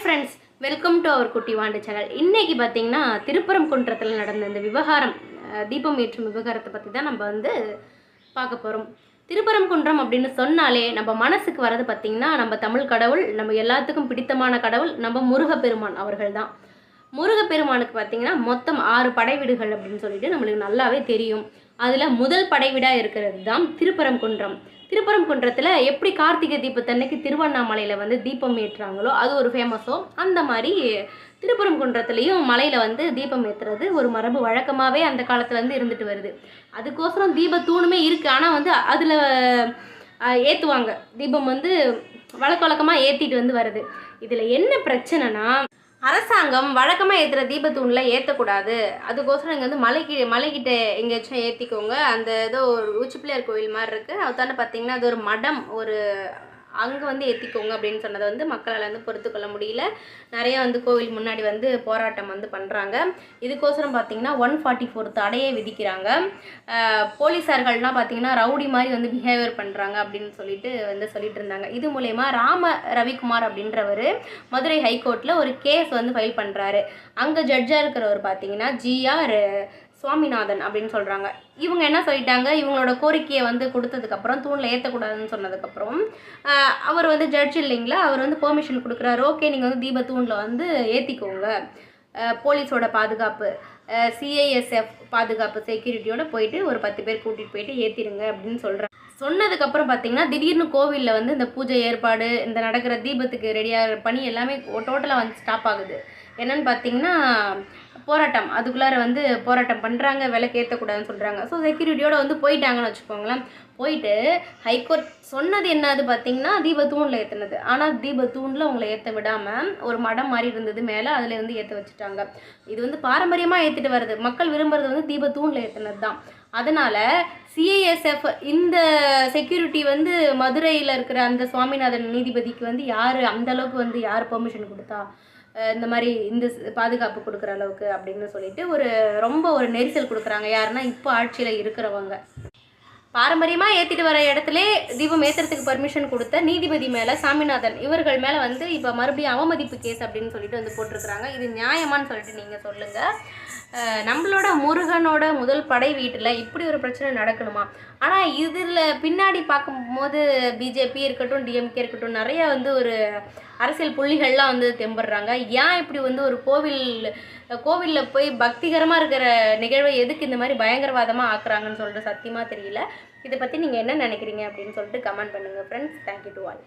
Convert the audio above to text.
Friends welcome to our குட்டி வாண்டு channel இன்றைக்கி பார்த்தீங்கன்னா திருப்பரங்குன்றத்தில் நடந்த இந்த விவகாரம் தீபம் ஏற்றும் விவகாரத்தை பற்றி தான் நம்ம வந்து பார்க்க போகிறோம் திருப்பரங்குன்றம் அப்படின்னு சொன்னாலே நம்ம மனசுக்கு வர்றது பார்த்திங்கன்னா நம்ம தமிழ் கடவுள் நம்ம எல்லாத்துக்கும் பிடித்தமான கடவுள் நம்ம முருகப்பெருமான் அவர்கள் தான். முருகப்பெருமானுக்கு பார்த்தீங்கன்னா மொத்தம் ஆறு படைவீடுகள் அப்படின்னு சொல்லிட்டு நம்மளுக்கு நல்லாவே தெரியும். அதில் முதல் படைவிடாக இருக்கிறது தான் திருப்பரங்குன்றம். திருப்பரங்குன்றத்தில் எப்படி கார்த்திகை தீபத்தன்னைக்கு திருவண்ணாமலையில் வந்து தீபம் ஏற்றுறாங்களோ அது ஒரு ஃபேமஸோ அந்த மாதிரி திருப்பரங்குன்றத்துலேயும் மலையில் வந்து தீபம் ஏற்றுறது ஒரு மரபு வழக்கமாகவே அந்த காலத்துலேருந்து இருந்துட்டு வருது. அதுக்கோசரம் தீப தூணுமே இருக்குது ஆனால் வந்து அதில் ஏற்றுவாங்க தீபம் வந்து வழக்க வழக்கமாக ஏற்றிட்டு வந்து வருது. இதில் என்ன பிரச்சனைனா அரசாங்கம் வழக்கமாக ஏற்றுற தீபத்தூணில் ஏற்றக்கூடாது அதுக்கோசரம் இங்கே வந்து மலைக்கு மலைக்கிட்ட எங்கேயாச்சும் ஏற்றிக்கோங்க அந்த ஏதோ ஒரு உச்சி பிள்ளையார் கோவில் மாதிரி இருக்குது அது தானே பார்த்தீங்கன்னா அது ஒரு மடம் ஒரு அங்கே வந்து ஏற்றிக்கோங்க அப்படின்னு சொன்னதை வந்து மக்களால் வந்து பொறுத்துக்கொள்ள முடியல. நிறைய வந்து கோவில் முன்னாடி வந்து போராட்டம் வந்து பண்ணுறாங்க இதுக்கோசரம் பார்த்தீங்கன்னா ஒன் ஃபார்ட்டி ஃபோர் தடையை விதிக்கிறாங்க. ஆஹ் போலீஸார்கள்லாம் பார்த்தீங்கன்னா ரவுடி மாதிரி வந்து பிஹேவியர் பண்ணுறாங்க அப்படின்னு சொல்லிட்டு வந்து சொல்லிட்டு இருந்தாங்க. இது மூலயமா ராம ரவிக்குமார் அப்படின்றவர் மதுரை ஹைகோர்ட்டில் ஒரு கேஸ் வந்து ஃபைல் பண்ணுறாரு அங்கே ஜட்ஜாக இருக்கிறவர் பார்த்தீங்கன்னா ஜிஆர் சுவாமிநாதன் அப்படின்னு சொல்கிறாங்க இவங்க என்ன சொல்லிட்டாங்க? இவங்களோட கோரிக்கையை வந்து கொடுத்ததுக்கப்புறம் தூணில் ஏற்றக்கூடாதுன்னு சொன்னதுக்கப்புறம் அவர் வந்து ஜட்ஜ் இல்லைங்களா? அவர் வந்து பெர்மிஷன் கொடுக்குறாரு. ஓகே நீங்கள் வந்து தீப தூணில் வந்து ஏற்றிக்கோங்க போலீஸோட பாதுகாப்பு சிஐஎஸ்எஃப் பாதுகாப்பு செக்யூரிட்டியோட போயிட்டு ஒரு பத்து பேர் கூட்டிகிட்டு போயிட்டு ஏற்றிடுங்க அப்படின்னு சொல்கிறாங்க சொன்னதுக்கப்புறம் பார்த்தீங்கன்னா திடீர்னு கோவிலில் வந்து இந்த பூஜை ஏற்பாடு இந்த நடக்கிற தீபத்துக்கு ரெடியாக பணி எல்லாமே டோட்டலாக வந்து ஸ்டாப் ஆகுது. என்னன்னு பார்த்தீங்கன்னா போராட்டம். அதுக்குள்ளார வந்து போராட்டம் பண்ணுறாங்க விலைக்கு ஏற்றக்கூடாதுன்னு சொல்கிறாங்க ஸோ செக்யூரிட்டியோட வந்து போயிட்டாங்கன்னு வச்சுக்கோங்களேன். போயிட்டு ஹைகோர்ட் சொன்னது என்னது பார்த்தீங்கன்னா தீபத்தூணில் ஏற்றுனது ஆனால் தீபத்தூணில் உங்களை ஏற்ற விடாமல் ஒரு மடம் மாதிரி இருந்தது மேலே அதில் வந்து ஏற்ற வச்சுட்டாங்க. இது வந்து பாரம்பரியமாக ஏற்றிட்டு வருது மக்கள் விரும்புறது வந்து தீபத்தூணில் ஏற்றுனது தான் அதனால் சிஐஎஸ்எஃப் இந்த செக்யூரிட்டி வந்து மதுரையில் இருக்கிற அந்த சுவாமிநாதன் நீதிபதிக்கு வந்து யார் அந்த அளவுக்கு வந்து யார் பெர்மிஷன் கொடுத்தா இந்த மாதிரி இந்த ஸ்- பாதுகாப்பு கொடுக்குற அளவுக்கு அப்படின்னு சொல்லிட்டு ஒரு ரொம்ப ஒரு நெரிசல் கொடுக்குறாங்க. யாருன்னா இப்போ ஆட்சியில் இருக்கிறவங்க. பாரம்பரியமாக ஏற்றிட்டு வர இடத்துல தீபம் ஏற்றுறதுக்கு பர்மிஷன் கொடுத்த நீதிபதி மேலே சாமிநாதன் இவர்கள் மேலே வந்து இப்போ மறுபடியும் அவமதிப்பு கேஸ் அப்படின்னு சொல்லிட்டு வந்து போட்டிருக்கிறாங்க. இது நியாயமான்னு சொல்லிட்டு நீங்கள் சொல்லுங்கள் நம்மளோட முருகனோட முதல் படை வீட்டில் இப்படி ஒரு பிரச்சனை நடக்கணுமா? ஆனால் இதில் பின்னாடி பார்க்கும்போது பிஜேபி இருக்கட்டும் டிஎம்கே இருக்கட்டும் நிறைய வந்து ஒரு அரசியல் புள்ளிகள்லாம் வந்து தெம்படுறாங்க ஏன் இப்படி வந்து ஒரு கோவில் கோவிலில் போய் பக்திகரமாக இருக்கிற நிகழ்வை எதுக்கு இந்த மாதிரி பயங்கரவாதமாக ஆக்குறாங்கன்னு சொல்லிட்டு சத்தியமாக தெரியல. இதை பற்றி நீங்கள் என்ன நினைக்கிறீங்க அப்படின்னு சொல்லிட்டு கமெண்ட் பண்ணுங்கள் ஃப்ரெண்ட்ஸ் தேங்க்யூ டு ஆல்